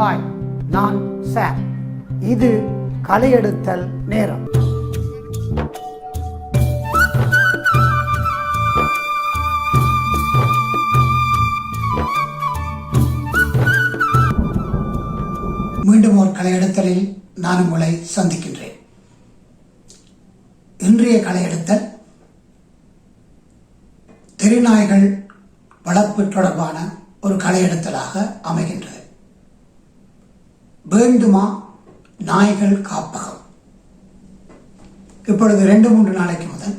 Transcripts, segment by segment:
Hi நான் sir. இது கலையெடுத்தல் நேரம். மீண்டும் ஒரு கலையெடுத்தலில் நான் உங்களை சந்திக்கின்றேன். இன்றைய கலையெடுத்தல் திருநாய்கள் வளர்ப்பு தொடர்பான ஒரு கலையெடுத்தலாக அமைகின்றது. வேண்டுமா? நாய்கள் காப்பகம். இப்பொழுது ரெண்டு மூன்று நாளைக்கு முதல்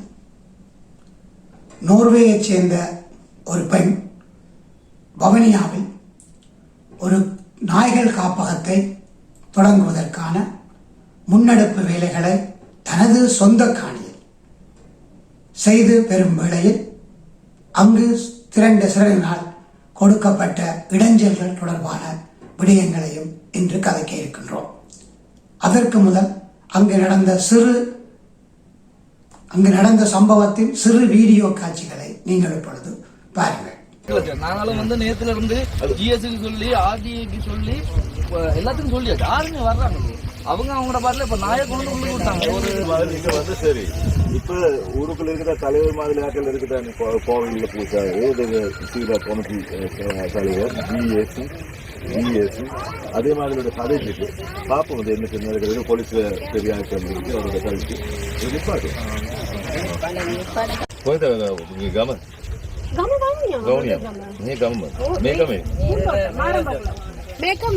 நோர்வேயைச் சேர்ந்த ஒரு பெண் பவனியாவில் ஒரு நாய்கள் காப்பகத்தை தொடங்குவதற்கான முன்னெடுப்பு வேலைகளை தனது சொந்த காணியில் செய்து பெறும் வேளையில் அங்கு திரண்ட சிறரினால் கொடுக்கப்பட்ட இடைஞ்சல்கள் தொடர்பான விடயங்களையும் இன்று கதைக்க இருக்கின்றோம். அதற்கு முதல் அங்கு நடந்த சிறு அங்கு நடந்த சம்பவத்தின் சிறு வீடியோ காட்சிகளை நீங்கள் இப்பொழுது பாருங்கள். நாங்களும் வந்து நேத்துல இருந்து ஜிஎஸ்க்கு சொல்லி ஆர்டிஐக்கு சொல்லி எல்லாத்துக்கும் சொல்லியாச்சு யாருமே வர்றாங்க அவங்க அவங்களோட பாட்டில இப்ப நாயை கொண்டு வந்து விட்டாங்க ஒரு மாதிரி இங்க வந்து சரி. இப்ப ஊருக்குள்ள இருக்கிற தலைவர் மாதிரி ஆக்கள் இருக்கிற கோவில்ல பூசாரு இது சீரா பொனத்தி தலைவர் ஜிஎஸ் இஎஸ்சி அதே மாதிரி என்னோட கதைக்கு இருக்குது பாப்போம். வந்து என்ன சின்ன இருக்கிறது போலீஸில் பெரிய ஆட்டம் இருக்குது அவரோட கதைக்கு. நிப்பாடு போய் கம. கவுனியா. நீ கம்ம மேக்கமே மேக்கப்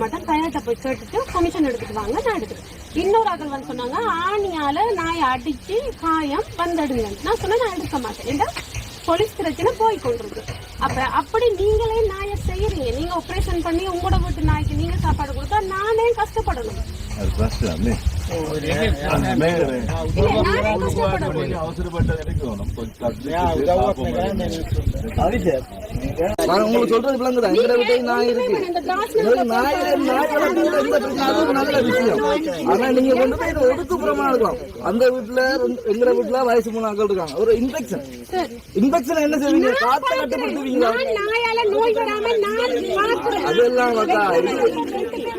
மாட்டேன். கையாட்ட போய் கேட்டுட்டு கமிஷன் எடுத்துட்டு நான் எடுத்துக்கிறேன். இன்னொரு ஆக்கள் சொன்னாங்க ஆணியால நாயை அடிச்சு காயம் வந்தடுங்க நான் சொன்னேன் நான் எடுக்க மாட்டேன். ஏன்னா போலீஸ் பிரச்சனை போய் கொண்டிருக்கு அப்போ அப்படி நீங்களே நாயை செய்யறீங்க. நீங்கள் ஆப்ரேஷன் பண்ணி உங்களோட வீட்டு நாய்க்கு நீங்கள் சாப்பாடு கொடுத்தா நானே கஷ்டப்படணும். அது கஷ்டம் நானே நான் உங்களுக்கு சொல்றது விளங்குதா எங்கட வீட்டை நாய் இருக்கு நல்ல விஷயம். ஆனா நீங்க கொண்டு போய் இதை இருக்கலாம். அந்த வீட்டுல எங்கட வீட்டுல வயசு மூணு ஆட்கள் இருக்காங்க. ஒரு இன்ஃபெக்ஷன் இன்ஃபெக்ஷன் என்ன செய்வீங்க? காத்த நான் நான் பார்க்கிறேன் அதெல்லாம்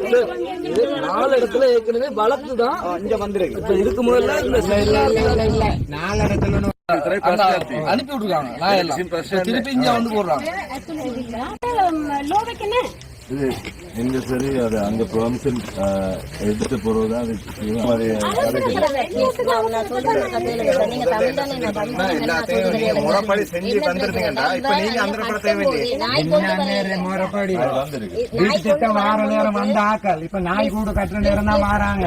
இது நாலு இடத்துல ஏற்கனவே வளர்த்து தான் இங்க வந்திருக்கு. இப்ப இந்த அனுப்பி விட்டுருக்காங்க. நான் எல்லாம் திருப்பி இங்க வந்து போடுறாங்க. இது எங்க சரி அது அங்க பெர்மிஷன் எடுத்த பிறகுதான் அது. அது முறைப்படி செஞ்சு தந்துருந்தீங்கடா இப்ப நீங்க அந்த படம் தேவையில்லை முறைப்படி? வீட்டு திட்டம் வார நேரம் வந்த ஆக்கள். இப்ப நாய் கூடு கட்டுற நேரம் தான் மாறாங்க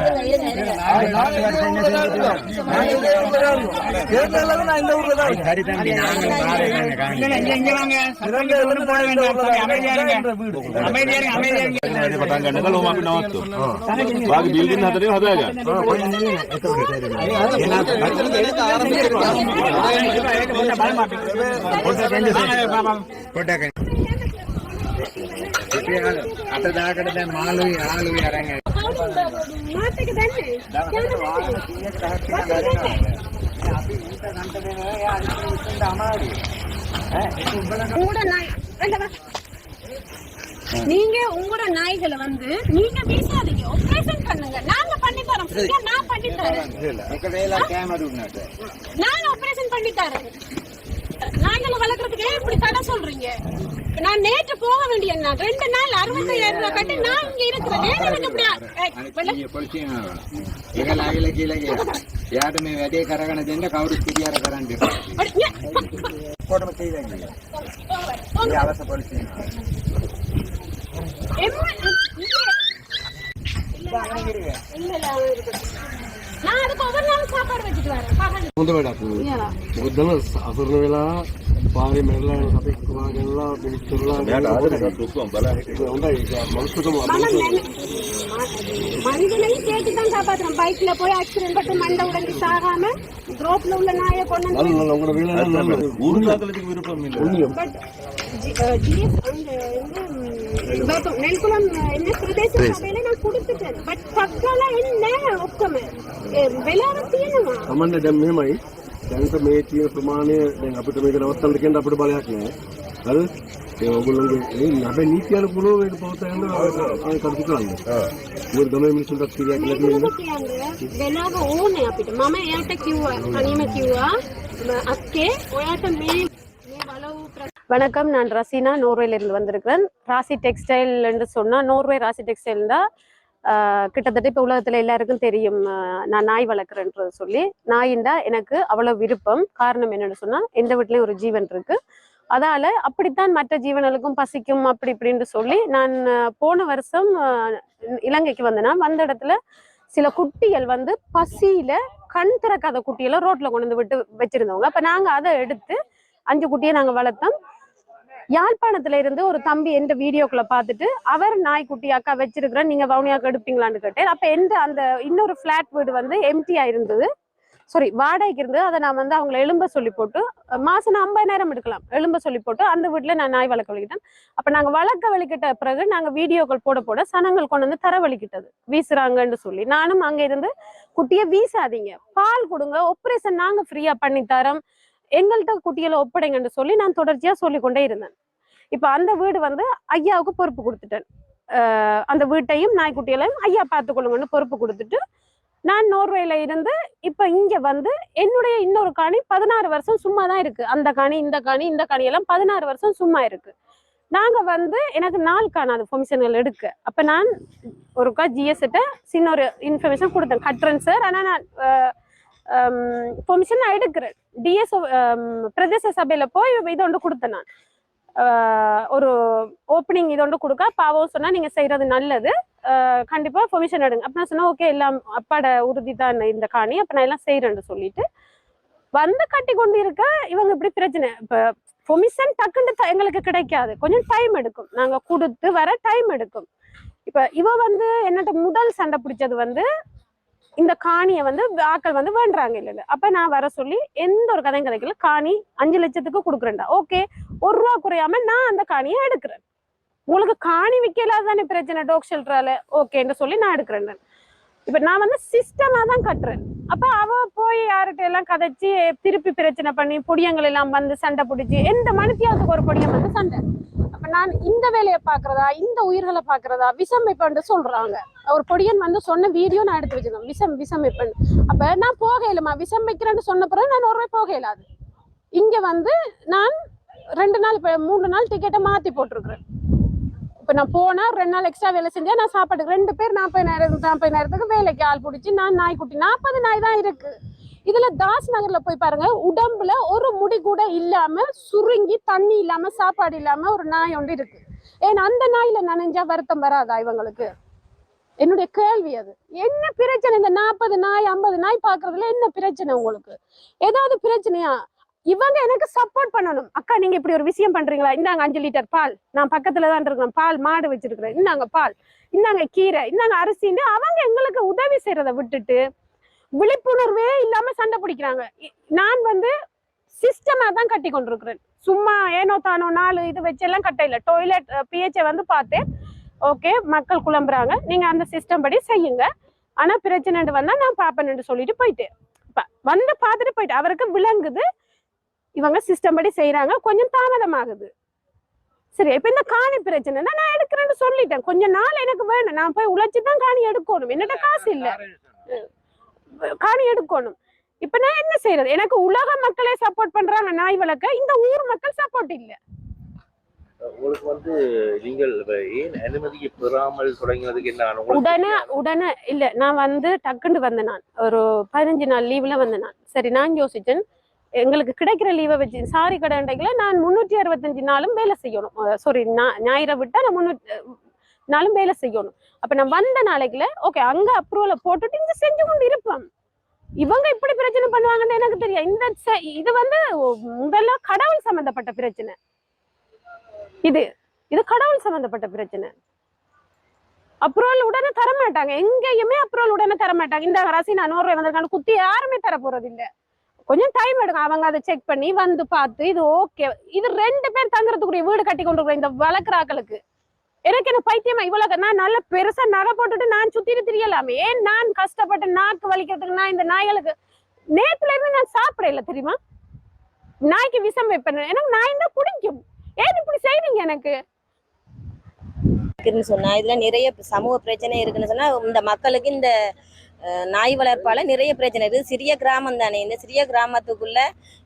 கேரளால நான் இந்த ஊர்ல தான் இருக்கேன். පටන් ගන්න එක ලෝම අපි නවත්තු. වාගේ බිල්ඩින් හතරේ හදාගන්න. පොඩ්ඩක් අට දාකට දැන් මාළුයි ආළුයි අරන් ආවා. මාත් එක දැන්නේ. දැන් වාහන 100කට 10ක් අපි ඌට ගන්න දෙනවා එයා අනිත් ඌට අමාරුයි. ඈ ඒක උඹලා ඌට නයි. එන්න බා. நீங்க உங்களோட நாய்களை வந்து நீங்க வீசாதீங்க. ஆபரேஷன் பண்ணுங்க. நாங்க பண்ணி தரோம். நான் பண்ணி தரேன். நான் ஆபரேஷன் பண்ணி தரேன். நாய்களை வளர்க்கறதுக்கு ஏன் இப்படி தடை சொல்றீங்க. நான் நேற்று போக வேண்டிய நான் ரெண்டு நாள் அறுபத்தையாயிரம் ரூபாய் கட்டி நான் இங்க இருக்கிறேன். எனக்கு இப்படி யாருமே வெதைய கரகணத்தை கவுரி பிரியார கரண்டு போட்டு செய்தாங்க அவசரப்படுத்தி හොඳ වැඩක් Yeah. මුදන අසරණ වෙලා පාරි මෙරලා සතෙක් වාගෙනලා මිනිස්සුලා මෙයාට ආදරයක් දුක්කම් බලන්න. හොඳයි මනුස්සකම மனம் நென- மனிதனையும் சேர்த்து தான் காப்பாத்துறோம் பைக்ல போய் ஆக்சிடென்ட் பட்டு மண்டை உடஞ்சி சாகாம ரோட்ல உள்ள நாயை கொண்டு வந்து උගට වෙලා ஊருக்காக்களுக்கு விருப்பம் இல்லை ನೆಲ್ಕುಲಂ ಎನ್ನ ಪ್ರದೇಶ ಸಭೆಯಲ್ಲಿ ನಾನು ಕುಡಿತಿದ್ದೇನೆ ಬಟ್ ಪಕ್ಕಲ ಎನ್ನ ಒಕ್ಕಮ වෙලාව තියෙනවා අමන්න දැන් මෙහෙමයි දැන්ක මේ තියෙන ප්‍රමාණය දැන් අපිට මේක නවත්තන්න කියන අපිට බලයක් නෑ හරි ඒ ඔයගොල්ලෝගේ ඒ නබේ නීතියන පුළුවන් වෙන පවත යන ආයෙ කටු කරන්න. මොකද ගමේ මිනිස්සුන්ට කිරියක් ලැබෙන්නේ නැහැ. වෙලාව ඕනේ අපිට. මම එයාට කිව්වා, අනීම කිව්වා, අක්කේ ඔයාට මේ வணக்கம் நான் ரசீனா நோர்வேலிருந்து வந்திருக்கிறேன். ராசி டெக்ஸ்டைல் என்று சொன்னா நோர்வே ராசி டெக்ஸ்டைல் தான் கிட்டத்தட்ட இப்போ உலகத்தில் எல்லாருக்கும் தெரியும். நான் நாய் வளர்க்குறேன்றது சொல்லி. நாயின்டா எனக்கு அவ்வளோ விருப்பம். காரணம் என்னென்னு சொன்னால் எந்த வீட்லேயும் ஒரு ஜீவன் இருக்குது அதால் அப்படித்தான் மற்ற ஜீவன்களுக்கும் பசிக்கும் அப்படி இப்படின்னு சொல்லி நான் போன வருஷம் இலங்கைக்கு வந்தேன்னா வந்த இடத்துல சில குட்டிகள் வந்து பசியில் கண் திறக்காத குட்டியெல்லாம் ரோட்டில் கொண்டு வந்து விட்டு வச்சுருந்தவங்க. அப்போ நாங்கள் அதை எடுத்து அஞ்சு குட்டியை நாங்க வளர்த்தோம். யாழ்ப்பாணத்துல இருந்து ஒரு தம்பி எந்த வீடியோக்குள்ள பார்த்துட்டு அவர் நாய்க்குட்டி அக்கா வச்சிருக்கிறேன் நீங்க வவுனியாக்கு எடுப்பீங்களான்னு கேட்டேன். அப்ப எந்த அந்த இன்னொரு பிளாட் வீடு வந்து எம்டியா இருந்தது. சாரி வாடகைக்கு இருந்தது. அதை நான் வந்து அவங்களை எலும்ப சொல்லி போட்டு மாசம் நான் ஐம்பதாயிரம் எடுக்கலாம். எலும்ப சொல்லி போட்டு அந்த வீட்டுல நான் நாய் வளர்க்க வலிக்கிட்டேன் அப்ப நாங்க வளர்க்க வலிக்கிட்ட பிறகு நாங்க வீடியோக்கள் போட போட சனங்கள் கொண்டு வந்து தர வலிக்கிட்டது வீசுறாங்கன்னு சொல்லி. நானும் அங்க இருந்து குட்டியை வீசாதீங்க. பால் கொடுங்க. ஆப்ரேஷன் நாங்க ஃப்ரீயா பண்ணி தரோம் எங்கள்கிட்ட குட்டிகளை ஒப்படைங்கன்னு சொல்லி நான் தொடர்ச்சியா சொல்லி கொண்டே இருந்தேன். இப்ப அந்த வீடு வந்து ஐயாவுக்கு பொறுப்பு கொடுத்துட்டேன். அந்த வீட்டையும் நாய்க்குட்டிகளையும் ஐயா பார்த்துக்கொள்ளுங்கன்னு பொறுப்பு கொடுத்துட்டு நான் நோர்வேல இருந்து இப்ப இங்க வந்து என்னுடைய இன்னொரு காணி பதினாறு வருஷம் சும்மா தான் இருக்கு. அந்த காணி இந்த காணி இந்த காணி எல்லாம் பதினாறு வருஷம் சும்மா இருக்கு. நாங்க வந்து எனக்கு நாள் காணாது பெர்மிஷன்கள் எடுக்க. அப்ப நான் ஒருக்கா ஜிஎஸ்கிட்ட சின்ன ஒரு இன்ஃபர்மேஷன் கொடுத்தேன். கட்டுறேன் சார் ஆனா நான் பெர்மிஷன் நான் எடுக்கிறேன் டிஎஸ் பிரதேச சபையில போய் இது ஒன்று கொடுத்தேன் நான் ஒரு ஓப்பனிங் இது ஒன்று கொடுக்க பாவம் சொன்னா நீங்க செய்யறது நல்லது கண்டிப்பாக கண்டிப்பா பெர்மிஷன் எடுங்க அப்ப நான் சொன்னேன் ஓகே எல்லாம் அப்பாட உறுதி தான் இந்த காணி அப்ப நான் எல்லாம் செய்யறேன்னு சொல்லிட்டு வந்து கட்டி கொண்டு இருக்க இவங்க இப்படி பிரச்சனை இப்ப பொமிஷன் டக்குன்னு த- எங்களுக்கு கிடைக்காது கொஞ்சம் டைம் எடுக்கும் நாங்க கொடுத்து வர டைம் எடுக்கும் இப்ப இவ வந்து என்னட்ட முதல் சண்டை பிடிச்சது வந்து இந்த காணியை வந்து ஆக்கள் வந்து வேண்டாங்க இல்ல அப்ப நான் வர சொல்லி எந்த ஒரு கதையும் கதைக்கல காணி அஞ்சு லட்சத்துக்கு கொடுக்குறேன்டா. ஓகே. ஒரு ரூபா குறையாம நான் அந்த காணியை எடுக்கிறேன். உங்களுக்கு காணி விற்கலாத தானே பிரச்சனை டோக் ஷெல்டரால ஓகேன்னு சொல்லி நான் எடுக்கிறேன் இப்ப நான் வந்து சிஸ்டமா தான் கட்டுறேன். அப்ப அவ போய் யார்கிட்ட எல்லாம் கதைச்சு திருப்பி பிரச்சனை பண்ணி பொடியங்கள் எல்லாம் வந்து சண்டை பிடிச்சி எந்த மனுத்தியாவதுக்கு ஒரு பொடியம் வந்து சண்டை? நான் இந்த வேலையை பாக்குறதா இந்த உயிர்களை பாக்குறதா விஷமைப்பண்டு சொல்றாங்க. ஒரு பொடியன் வந்து சொன்ன வீடியோ நான் எடுத்து வச்சிருந்தேன். விசம் விஷமைப்பண்டு அப்ப நான் போகையிலமா விசமைக்கிறேன்னு சொன்ன பிறகு நான் ஒருவே ரூபாய் போகையிலாது இங்க வந்து நான் ரெண்டு நாள் இப்போ மூணு நாள் டிக்கெட்டை மாத்தி போட்டிருக்கிறேன். இப்போ நான் போனால் ரெண்டு நாள் எக்ஸ்ட்ரா வேலை செஞ்சேன் நான் சாப்பாட்டுக்கு ரெண்டு பேர் நாற்பது நேரம் நாற்பது நேரத்துக்கு வேலைக்கு ஆள் பிடிச்சி நான் நாய்க்குட்டி நாற்பது நாய் தான் இருக்குது இதுல தாஸ் நகர்ல போய் பாருங்க உடம்புல ஒரு முடி கூட இல்லாம சுருங்கி தண்ணி இல்லாம சாப்பாடு இல்லாம ஒரு நாய் ஒன்று இருக்கு. ஏன்னா அந்த நாயில நனைஞ்சா வருத்தம் வராதா இவங்களுக்கு? என்னுடைய கேள்வி அது. என்ன பிரச்சனை? இந்த நாற்பது நாய் ஐம்பது நாய் பாக்குறதுல என்ன பிரச்சனை உங்களுக்கு? ஏதாவது பிரச்சனையா? இவங்க எனக்கு சப்போர்ட் பண்ணணும். அக்கா நீங்க இப்படி ஒரு விஷயம் பண்றீங்களா? இந்தாங்க அஞ்சு லிட்டர் பால். நான் பக்கத்துல தான் இருக்கிறேன். பால் மாடு வச்சிருக்கிறேன். இந்தாங்க பால். இந்தாங்க கீரை. இந்தாங்க அரிசின்னு அவங்க எங்களுக்கு உதவி செய்யறதை விட்டுட்டு விழிப்புணர்வே இல்லாம சண்டை பிடிக்கிறாங்க. நான் வந்து சிஸ்டமா தான் கட்டி கொண்டிருக்கிறேன். சும்மா ஏனோ தானோ நாலு இது வச்செல்லாம் கட்ட இல்லை. டாய்லெட் பிஹெச்ஐ வந்து பார்த்தேன். ஓகே மக்கள் குழம்புறாங்க. நீங்க அந்த சிஸ்டம் படி செய்யுங்க. ஆனா பிரச்சனை வந்தா நான் பாப்பேன்னு சொல்லிட்டு போயிட்டேன். வந்து பார்த்துட்டு போயிட்டு அவருக்கு விளங்குது. இவங்க சிஸ்டம் படி செய்யறாங்க கொஞ்சம் தாமதமாகுது. சரி இப்ப இந்த காணி பிரச்சனைனா நான் எடுக்கிறேன்னு சொல்லிட்டேன். கொஞ்ச நாள் எனக்கு வேணும். நான் போய் உழைச்சு தான் காணி எடுக்கணும். என்னட்ட காசு இல்ல. காணி எடுக்கணும். இப்ப நான் என்ன செய்யறது எனக்கு உலக மக்களே சப்போர்ட் பண்றாங்க நாய் வளர்க்க. இந்த ஊர் மக்கள் சப்போர்ட் இல்ல. உங்களுக்கு வந்து நீங்கள் ஏன் அனுமதியை பெறாமல் தொடங்கினதுக்கு என்ன உடனே உடனே இல்ல நான் வந்து டக்குன்னு வந்தேன் நான் ஒரு பதினஞ்சு நாள் லீவ்ல வந்தேன் நான். சரி நான் யோசிச்சேன். எங்களுக்கு கிடைக்கிற லீவை வச்சு சாரி கடைல நான் முன்னூற்றி அறுபத்தஞ்சு நாளும் வேலை செய்யணும். சாரி ஞாயிறை விட்டா நான் முன்னூற்றி நாளும் வேலை செய்யணும். அப்ப நான் வந்த நாளைக்குல ஓகே அங்க அப்ரூவலை போட்டுட்டு இங்க செஞ்சு கொண்டு இருப்பேன். இவங்க இப்படி பிரச்சனை பண்ணுவாங்கன்னு எனக்கு தெரியும் இந்த செ- இது வந்து முதல்ல கடவுள் சம்பந்தப்பட்ட பிரச்சனை. இது இது கடவுள் சம்பந்தப்பட்ட பிரச்சனை. அப்ரூவல் உடனே தர மாட்டாங்க. எங்கேயுமே அப்ரூவல் உடனே தர மாட்டாங்க. இந்த ராசி நான் நூறு வந்திருக்காங்க குத்தி யாருமே தர போறது இல்ல கொஞ்சம் டைம் எடுக்கும் அவங்க அதை செக் பண்ணி வந்து பார்த்து இது ஓகே இது ரெண்டு பேர் தங்குறதுக்குரிய வீடு கட்டி கொண்டு இந்த வளர்க்குறாக்களுக்கு எனக்கு என்ன பைத்தியமா இவ்வளவு நான் நல்ல பெருசா நகை போட்டுட்டு நான் சுத்திட்டு திரியலாமே? ஏன் நான் கஷ்டப்பட்டு நாக்கு வலிக்கிறதுக்கு நான் இந்த நாய்களுக்கு நேத்துல இருந்து நான் சாப்பிடல தெரியுமா? நாய்க்கு விஷம் வைப்பேன் எனக்கு நாய் தான் பிடிக்கும். ஏன் இப்படி செய்றீங்க எனக்கு? இருக்குன்னு சொன்னா இதுல நிறைய சமூக பிரச்சனை இருக்குன்னு சொன்னா இந்த மக்களுக்கு இந்த நாய் வளர்ப்பால நிறைய பிரச்சனை இருக்கு. சிறிய கிராமம் தானே. இந்த சிறிய கிராமத்துக்குள்ள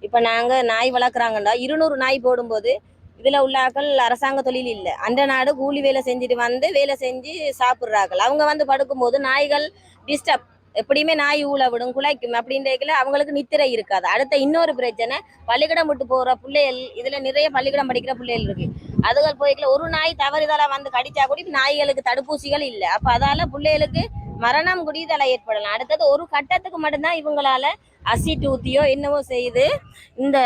இப்ப நாங்க நாய் வளர்க்குறாங்கண்டா இருநூறு நாய் போடும்போது இதுல உள்ளாக்கள் அரசாங்க தொழில் இல்லை. அந்த நாடு கூலி வேலை செஞ்சுட்டு வந்து வேலை செஞ்சு சாப்பிட்றார்கள். அவங்க வந்து படுக்கும்போது நாய்கள் டிஸ்டர்ப் எப்படியுமே நாய் ஊழ விடும் குலைக்கும் அப்படின்றதுல அவங்களுக்கு நித்திரை இருக்காது. அடுத்த இன்னொரு பிரச்சனை பள்ளிக்கூடம் விட்டு போற பிள்ளைகள் இதுல நிறைய பள்ளிக்கூடம் படிக்கிற பிள்ளைகள் இருக்கு. அதுகள் போய்க்கல ஒரு நாய் தவறுதலா வந்து கடிச்சா கூட நாய்களுக்கு தடுப்பூசிகள் இல்லை. அப்ப அதால பிள்ளைகளுக்கு மரணம் கூட இதால ஏற்படலாம். அடுத்தது ஒரு கட்டத்துக்கு மட்டும்தான் இவங்களால அசிட் ஊத்தியோ என்னவோ செய்து இந்த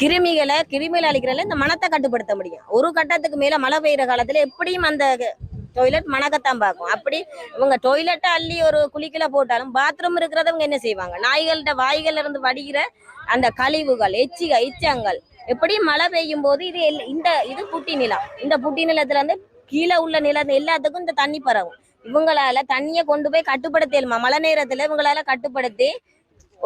கிருமிகளை கிருமிகளை அழிக்கிறதுல இந்த மனத்தை கட்டுப்படுத்த முடியும். ஒரு கட்டத்துக்கு மேல மழை பெய்யுற காலத்துல எப்படியும் அந்த டொய்லெட் மணக்கத்தான் பார்க்கும். அப்படி இவங்க டொய்லெட்டை அள்ளி ஒரு குளிக்கல போட்டாலும் பாத்ரூம் இருக்கிறதவங்க என்ன செய்வாங்க? நாய்கள்கிட்ட வாய்கள்ல இருந்து வடிகிற அந்த கழிவுகள் எச்சிக எச்சங்கள் எப்படி மழை பெய்யும் போது இது இந்த இது புட்டி நிலம். இந்த புட்டி நிலத்துல இருந்து கீழே உள்ள நிலம் எல்லாத்துக்கும் இந்த தண்ணி பரவும். இவங்களால தண்ணியை கொண்டு போய் கட்டுப்படுத்தலுமா? மழை நேரத்துல இவங்களால கட்டுப்படுத்தி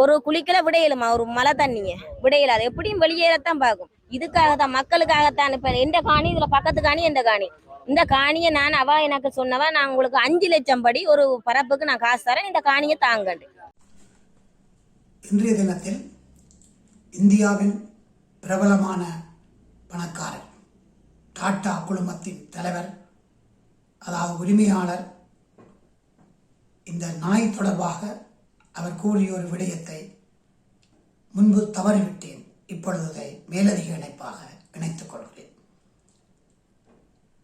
ஒரு குளிக்கல விடையலுமா ஒரு மழை தண்ணிய விடையலாது எப்படியும் வெளியேறத்தான் பார்க்கும். இதுக்காக தான் மக்களுக்காகத்தான் இப்ப எந்த காணி? இதுல பக்கத்து காணி எந்த காணி? இந்த காணியை நான் அவ எனக்கு சொன்னவா நான் உங்களுக்கு அஞ்சு லட்சம் படி ஒரு பரப்புக்கு நான் காசு தரேன். இந்த காணியை தாங்கண்டு. இன்றைய தினத்தில் இந்தியாவின் பிரபலமான பணக்காரர் டாட்டா குழுமத்தின் தலைவர் அதாவது உரிமையாளர் இந்த நாய் தொடர்பாக அவர் கூறிய ஒரு விடயத்தை முன்பு தவறிவிட்டேன். இப்பொழுது அதை மேலதிக இணைப்பாக இணைத்துக் கொள்கிறேன்.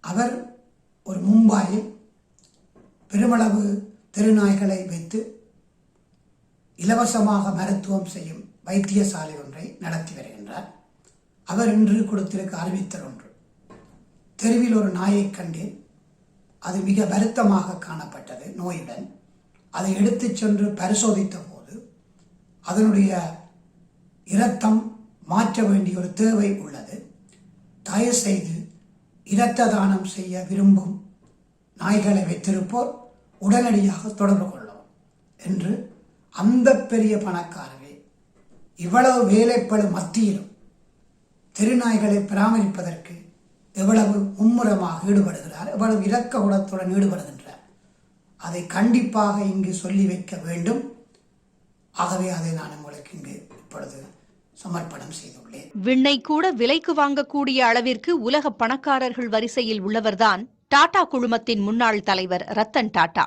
அவர் ஒரு மும்பாயில் பெருமளவு தெருநாய்களை வைத்து இலவசமாக மருத்துவம் செய்யும் வைத்தியசாலை ஒன்றை நடத்தி வருகின்றார். அவர் இன்று கொடுத்திருக்க அறிவித்தல் ஒன்று. தெருவில் ஒரு நாயைக் கண்டேன் அது மிக வருத்தமாக காணப்பட்டது. நோயுடன் அதை எடுத்துச் சென்று பரிசோதித்த போது அதனுடைய இரத்தம் மாற்ற வேண்டிய ஒரு தேவை உள்ளது. தயவு செய்து இரத்த தானம் செய்ய விரும்பும் நாய்களை வைத்திருப்போர் உடனடியாக தொடர்பு கொள்ளவும் என்று அந்த பெரிய பணக்காரரே இவ்வளவு வேலைப்பளு மத்தியிலும் தெருநாய்களை பராமரிப்பதற்கு எவ்வளவு மும்முரமாக ஈடுபடுகிறார் எவ்வளவு இரக்க குணத்துடன் ஈடுபடுகின்றார். அதை கண்டிப்பாக இங்கு சொல்லி வைக்க வேண்டும். ஆகவே அதை நான் உங்களுக்கு இங்கு இப்பொழுது சமர்ப்பணம் செய்துள்ளேன். விண்ணை கூட விலைக்கு வாங்கக்கூடிய அளவிற்கு உலக பணக்காரர்கள் வரிசையில் உள்ளவர்தான் டாடா குழுமத்தின் முன்னாள் தலைவர் ரத்தன் டாடா.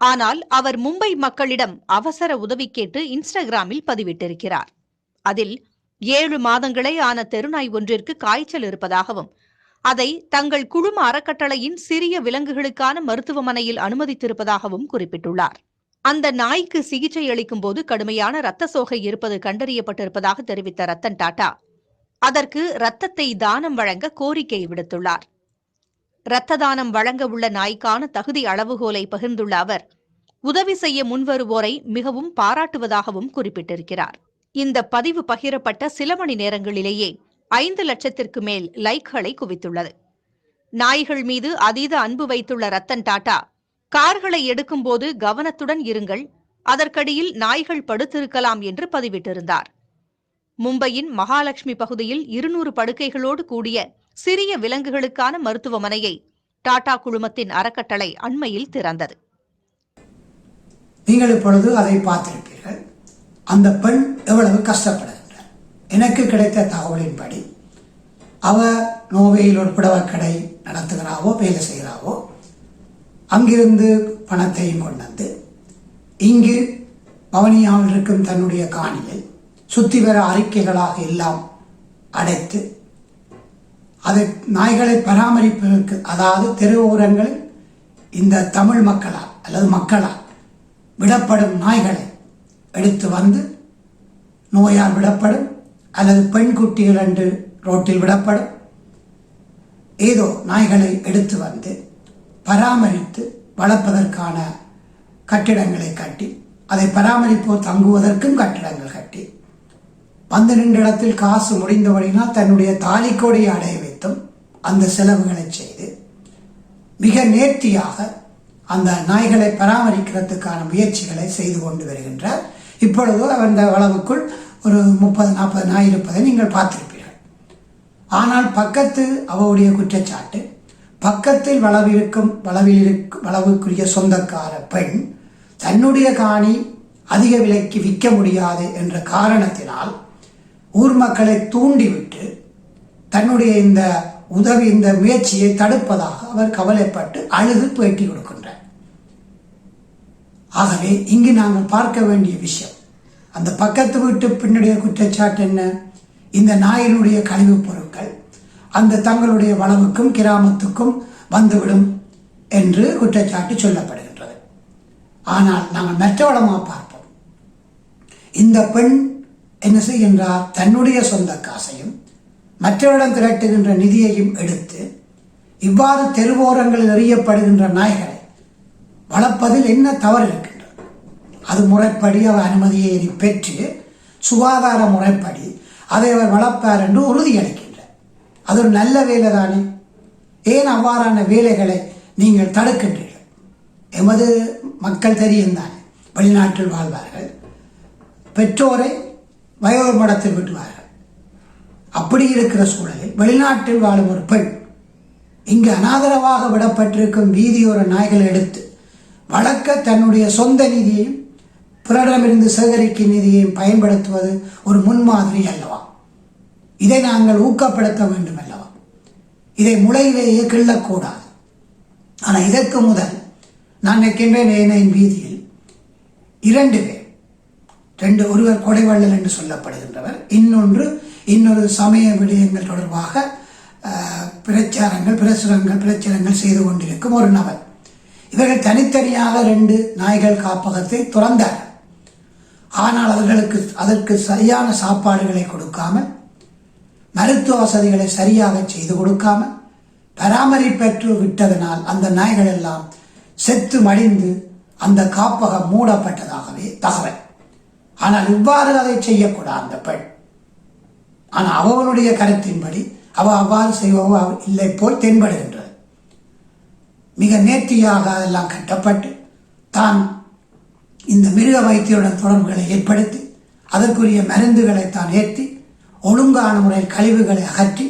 ஆனால் அவர் மும்பை மக்களிடம் அவசர உதவி கேட்டு இன்ஸ்டாகிராமில் பதிவிட்டிருக்கிறார். அதில் ஏழு மாதங்களே ஆன தெருநாய் ஒன்றிற்கு காய்ச்சல் இருப்பதாகவும் அதை தங்கள் குழும அறக்கட்டளையின் சிறிய விலங்குகளுக்கான மருத்துவமனையில் அனுமதித்திருப்பதாகவும் குறிப்பிட்டுள்ளார். அந்த நாய்க்கு சிகிச்சை அளிக்கும் போது கடுமையான இரத்த சோகை இருப்பது கண்டறியப்பட்டிருப்பதாக தெரிவித்த ரத்தன் டாடா அதற்கு இரத்தத்தை தானம் வழங்க கோரிக்கை விடுத்துள்ளார். இரத்த தானம் வழங்க உள்ள நாய்க்கான தகுதி அளவுகோலை பகிர்ந்துள்ள அவர் உதவி செய்ய முன்வருவோரை மிகவும் பாராட்டுவதாகவும் குறிப்பிட்டிருக்கிறார். இந்த பதிவு பகிரப்பட்ட சில மணி நேரங்களிலேயே ஐந்து லட்சத்திற்கு மேல் லைக்களை குவித்துள்ளது. நாய்கள் மீது அதீத அன்பு வைத்துள்ள ரத்தன் டாடா கார்களை எடுக்கும்போது கவனத்துடன் இருங்கள் அதற்கடியில் நாய்கள் படுத்திருக்கலாம் என்று பதிவிட்டிருந்தார். மும்பையின் மகாலட்சுமி பகுதியில் இருநூறு படுக்கைகளோடு கூடிய சிறிய விலங்குகளுக்கான மருத்துவமனையை டாடா குழுமத்தின் அறக்கட்டளை அண்மையில் திறந்தது. நீங்கள் இப்பொழுது அதை பார்த்திருப்பீர்கள். அந்த பெண் எவ்வளவு கஷ்டப்படுகின்றார் எனக்கு கிடைத்த தகவலின்படி அவ நோவேயில் உட்பட கடை நடத்துகிறாவோ வேலை செய்கிறாவோ அங்கிருந்து பணத்தையும் கொண்டு வந்து இங்கு பவனியாவில் இருக்கும் தன்னுடைய காணியை சுத்தி வர அறிக்கைகளாக எல்லாம் அடைத்து அதை நாய்களை பராமரிப்பதற்கு அதாவது தெரு ஓரங்களில் இந்த தமிழ் மக்களால் அல்லது மக்களால் விடப்படும் நாய்களை எடுத்து வந்து நோயால் விடப்படும் அல்லது பெண் குட்டிகள் என்று ரோட்டில் விடப்படும். ஏதோ நாய்களை எடுத்து வந்து பராமரித்து வளர்ப்பதற்கான கட்டிடங்களை கட்டி அதை பராமரிப்போர் தங்குவதற்கும் கட்டிடங்கள் கட்டி வந்து நின்ற இடத்தில் காசு முடிந்தபடினால் தன்னுடைய தாலிக்கோடையை அடைய வைத்தும் அந்த செலவுகளை செய்து மிக நேர்த்தியாக அந்த நாய்களை பராமரிக்கிறதுக்கான முயற்சிகளை செய்து கொண்டு வருகின்றார். இப்பொழுது அந்த வளவுக்குள் ஒரு முப்பது நாற்பது நாய் இருப்பதை நீங்கள் பார்த்திருப்பீர்கள். ஆனால் பக்கத்து அவருடைய குற்றச்சாட்டு பக்கத்தில் வளவிருக்கும் வளவில் இருக்கும் வளவுக்குரிய சொந்தக்கார பெண் தன்னுடைய காணி அதிக விலைக்கு விற்க முடியாது என்ற காரணத்தினால் ஊர் மக்களை தூண்டிவிட்டு தன்னுடைய இந்த உதவி இந்த முயற்சியை தடுப்பதாக அவர் கவலைப்பட்டு அழுது பேட்டி கொடுக்கின்றார். ஆகவே இங்கு நாங்கள் பார்க்க வேண்டிய விஷயம் அந்த பக்கத்து வீட்டு பெண்ணுடைய குற்றச்சாட்டு என்ன? இந்த நாயினுடைய கழிவுப் பொருட்கள் அந்த தங்களுடைய வளவுக்கும் கிராமத்துக்கும் வந்துவிடும் என்று குற்றச்சாட்டு சொல்லப்படுகின்றது. ஆனால் நாங்கள் மெற்றவளமாக பார்ப்போம். இந்த பெண் என்ன செய்கின்றார்? தன்னுடைய சொந்த காசையும் மற்றவரிடம் திரட்டுகின்ற நிதியையும் எடுத்து இவ்வாறு தெருவோரங்களில் எறியப்படுகின்ற நாய்களை வளர்ப்பதில் என்ன தவறு இருக்கு? அது முறைப்படி அவர் அனுமதியை பெற்று சுகாதார முறைப்படி அதை அவர் வளர்ப்பார் என்று உறுதியளிக்கின்றார் அது ஒரு நல்ல வேலை தானே? ஏன் அவ்வாறான வேலைகளை நீங்கள் தடுக்கின்றீர்கள்? எமது மக்கள் தெரியும் தானே வெளிநாட்டில் வாழ்வார்கள். பெற்றோரை வயோர் மடத்தில் விட்டுவார்கள் அப்படி இருக்கிற சூழலில் வெளிநாட்டில் வாழும் ஒரு பெண் இங்கு அனாதரவாக விடப்பட்டிருக்கும் வீதியோர நாய்களை எடுத்து வளர்க்க தன்னுடைய சொந்த நிதியையும் பிறரிடமிருந்து சேகரிக்கும் நிதியையும் பயன்படுத்துவது ஒரு முன்மாதிரி அல்லவா? இதை நாங்கள் ஊக்கப்படுத்த வேண்டும் அல்லவா? இதை முளையிலேயே கிள்ளக்கூடாது. ஆனால் இதற்கு முதல் நான் நிற்கின்றேன் ஏனையின் வீதியில். இரண்டு பேர் ரெண்டு ஒருவர் கொடைவள்ளல் என்று சொல்லப்படுகின்றவர். இன்னொன்று இன்னொரு சமய விடயங்கள் தொடர்பாக பிரச்சாரங்கள் பிரசுரங்கள் பிரச்சாரங்கள் செய்து கொண்டிருக்கும் ஒரு நபர். இவர்கள் தனித்தனியாக ரெண்டு நாய்கள் காப்பகத்தை துறந்தார்கள் ஆனால் அவர்களுக்கு அதற்கு சரியான சாப்பாடுகளை கொடுக்காமல் மருத்துவ வசதிகளை சரியாக செய்து கொடுக்காமல் பராமரிப்பற்று விட்டதனால் அந்த நாய்கள் எல்லாம் செத்து மடிந்து அந்த காப்பகம் மூடப்பட்டதாகவே தகவல். ஆனால் இவ்வாறு அதை செய்யக்கூடாது அந்த பெண். ஆனால் அவனுடைய கருத்தின்படி அவ அவ்வாறு செய்வோ இல்லை போல் தென்படுகின்றது. மிக நேர்த்தியாக அதெல்லாம் கட்டப்பட்டு தான் இந்த மிருக வைத்தியருடன் தொடர்புகளை ஏற்படுத்தி அதற்குரிய மருந்துகளை தான் ஏற்றி ஒழுங்கான முறையில் கழிவுகளை அகற்றி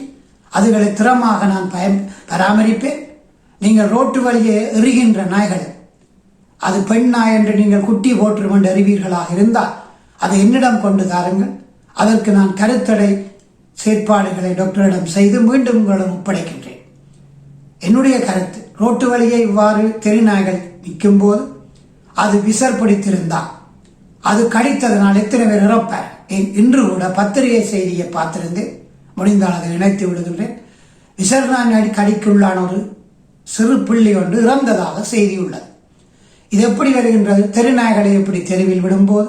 அதுகளை திறமாக நான் பயன் பராமரிப்பேன். நீங்கள் ரோட்டு வழியே எறிகின்ற நாய்கள் அது பெண் நாய் என்று நீங்கள் குட்டி போற்றும் என்று அறிவீர்களாக இருந்தால் அதை என்னிடம் கொண்டு தாருங்கள். அதற்கு நான் கருத்தடை செயற்பாடுகளை டாக்டரிடம் செய்து மீண்டும் உங்களிடம் ஒப்படைக்கின்றேன். என்னுடைய கருத்து ரோட்டு வழியே இவ்வாறு தெருநாய்கள் நிற்கும்போது அது விசர்பிடித்திருந்தான் அது கடித்ததனால் எத்தனை பேர் இறப்பார்? இன்று கூட பத்திரிகை செய்தியை பார்த்திருந்து முடிந்தால் அதை இணைத்து விடுகின்றேன். விசர்ணாடி கடிக்குள்ளான ஒரு சிறு பிள்ளை ஒன்று இறந்ததாக செய்தி உள்ளது. இது எப்படி வருகின்றது? தெருநாய்களை எப்படி தெருவில் விடும்போது?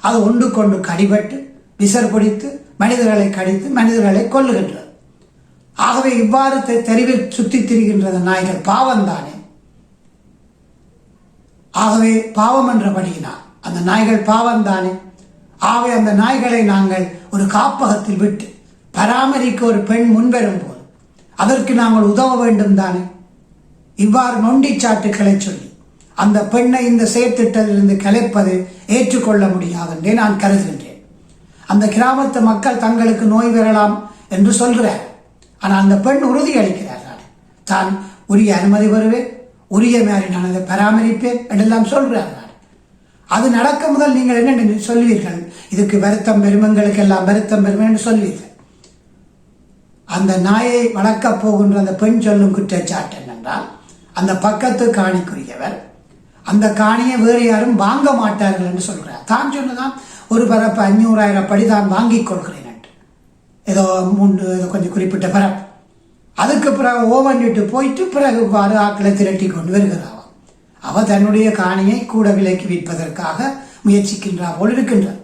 அது ஒன்று கொண்டு கடிபட்டு விசர் பிடித்து மனிதர்களை கடித்து மனிதர்களை கொல்லுகின்றது. ஆகவே இவ்வாறு தெருவில் சுற்றித் திரிகின்றது நாய்கள் பாவம்தானே? ஆகவே பாவம் என்றபடியினால் அந்த நாய்கள் பாவம் தானே? ஆகவே அந்த நாய்களை நாங்கள் ஒரு காப்பகத்தில் விட்டு பராமரிக்க ஒரு பெண் முன்வரும் போது அதற்கு நாங்கள் உதவ வேண்டும் தானே? இவ்வாறு நொண்டிச்சாட்டுக்களை சொல்லி அந்த பெண்ணை இந்த செயற்திட்டத்திலிருந்து கலைப்பது ஏற்றுக்கொள்ள முடியாது என்றே நான் கருதுகின்றேன். அந்த கிராமத்து மக்கள் தங்களுக்கு நோய் வரலாம் என்று சொல்கிறார் ஆனால் அந்த பெண் உறுதி அளிக்கிறார் தான் உரிய அனுமதி பெறுவேன். உரிய மாதிரி நான் அதை பராமரிப்பேன் என்றெல்லாம் சொல்கிறார் அது நடக்க முதல் நீங்கள் என்ன சொல்வீர்கள்? இதுக்கு வருத்தம் பெருமங்களுக்கு எல்லாம் வருத்தம் பெருமை என்று சொல்வீர்கள். அந்த நாயை வளர்க்கப் போகின்ற அந்த பெண் சொல்லும் குற்றச்சாட்டு என்னென்றால் அந்த பக்கத்து காணிக்குரியவர் அந்த காணியை வேறு யாரும் வாங்க மாட்டார்கள் என்று சொல்கிறார் தான் சொன்னதான் ஒரு பரப்பு அஞ்சூறாயிரம் படி தான் வாங்கிக் கொள்கிறேன் என்று. ஏதோ மூன்று ஏதோ கொஞ்சம் குறிப்பிட்ட பரப்பு. அதுக்கு பிறகு ஓவன்ட்டு போயிட்டு பிறகு வாறு ஆக்களை திரட்டி கொண்டு வருகிறாவாம் அவள் தன்னுடைய காணியை கூட விலைக்கு விற்பதற்காக முயற்சிக்கின்றா போல் இருக்கின்றார்.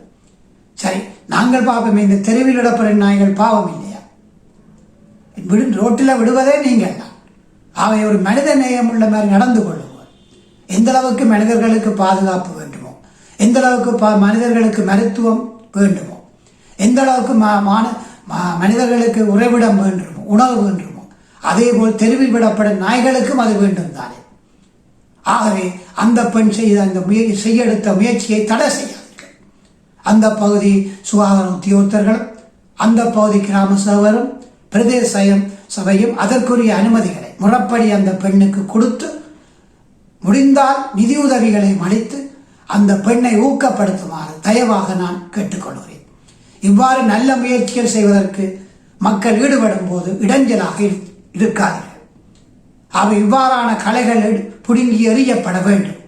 சரி நாங்கள் பார்ப்போமே இந்த தெருவில் இடப்படுற நாய்கள் பாவம் இல்லையா? விடு ரோட்டில் விடுவதே நீங்கள் தான். அவை ஒரு மனித நேயம் உள்ள மாதிரி நடந்து கொள்ளுவோம் எந்த அளவுக்கு மனிதர்களுக்கு பாதுகாப்பு வேண்டுமோ எந்த அளவுக்கு பா மனிதர்களுக்கு மருத்துவம் வேண்டுமோ எந்த அளவுக்கு மா மான மா- மனிதர்களுக்கு உறைவிடம் வேண்டுமோ உணவு வேண்டுமோ அதே போல் தெருவில் விடப்படும் நாய்களுக்கும் அது வேண்டும் தானே ஆகவே அந்த பெண் செய்த அந்த முயற்சி செய்ய எடுத்த முயற்சியை தடை செய்யாதீர்கள். அந்த பகுதி சுகாதார உத்தியோகத்தர்களும் அந்த பகுதி கிராம சேவரும் பிரதேச சபையும் அதற்குரிய அனுமதிகளை முறப்படி அந்த பெண்ணுக்கு கொடுத்து முடிந்தால் நிதியுதவிகளை அளித்து அந்த பெண்ணை ஊக்கப்படுத்துமாறு தயவாக நான் கேட்டுக்கொள்கிறேன். இவ்வாறு நல்ல முயற்சிகள் செய்வதற்கு மக்கள் ஈடுபடும் போது இடைஞ்சலாக இருக்கும். இருக்காதீர்கள் அவை இவ்வாறான கலைகள் புடுங்கி பிடுங்கி எறியப்பட வேண்டும்.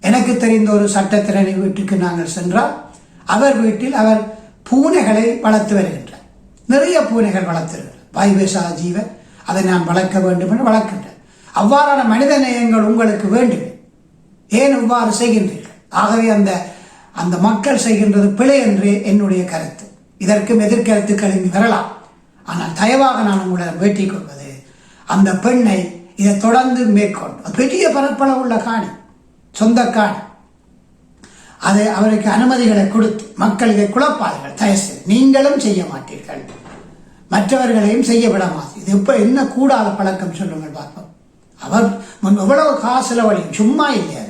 எனக்கு தெரிந்த ஒரு சட்டத்திறனி வீட்டுக்கு நாங்கள் சென்றால் அவர் வீட்டில் அவர் பூனைகளை வளர்த்து வருகின்றார். நிறைய பூனைகள் வளர்த்திருக்கிறார். வாய்வேசா ஜீவன் அதை நான் வளர்க்க வேண்டும் என்று வளர்க்கின்றேன் அவ்வாறான மனித நேயங்கள் உங்களுக்கு வேண்டும். ஏன் இவ்வாறு செய்கின்றீர்கள்? ஆகவே அந்த அந்த மக்கள் செய்கின்றது பிழை என்று என்னுடைய கருத்து. இதற்கும் எதிர்கருத்து வரலாம். ஆனால் தயவாக நான் உங்களை வேட்டிக் கொள்வது அந்த பெண்ணை இதை தொடர்ந்து மேற்கொண்டு அது பெரிய பரப்பளவு உள்ள காணி சொந்த காணி. அதை அவருக்கு அனுமதிகளை கொடுத்து மக்கள் இதை குழப்பார்கள் தயசு நீங்களும் செய்ய மாட்டீர்கள். மற்றவர்களையும் செய்ய விட இது இப்போ என்ன கூடாத பழக்கம் சொல்லுங்கள் பார்ப்போம். அவர் முன் எவ்வளவு காசு செலவழியும் சும்மா இல்லையா.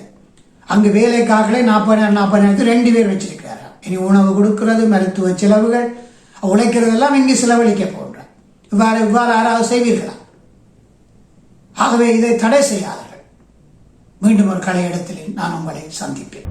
அங்கு வேலைக்காகலே நாற்பதாயிரம் நாற்பதாயிரத்து ரெண்டு பேர் வச்சிருக்கிறார் இனி உணவு கொடுக்கிறது மருத்துவ செலவுகள் உழைக்கிறதெல்லாம் இங்கு செலவழிக்க போகிறோம் இவ்வாறு இவ்வாறு யாராவது செய்வீர்களா? ஆகவே இதை தடை செய்யாதீர்கள். மீண்டும் ஒரு கலை இடத்திலே நான் உங்களை சந்திப்பேன்.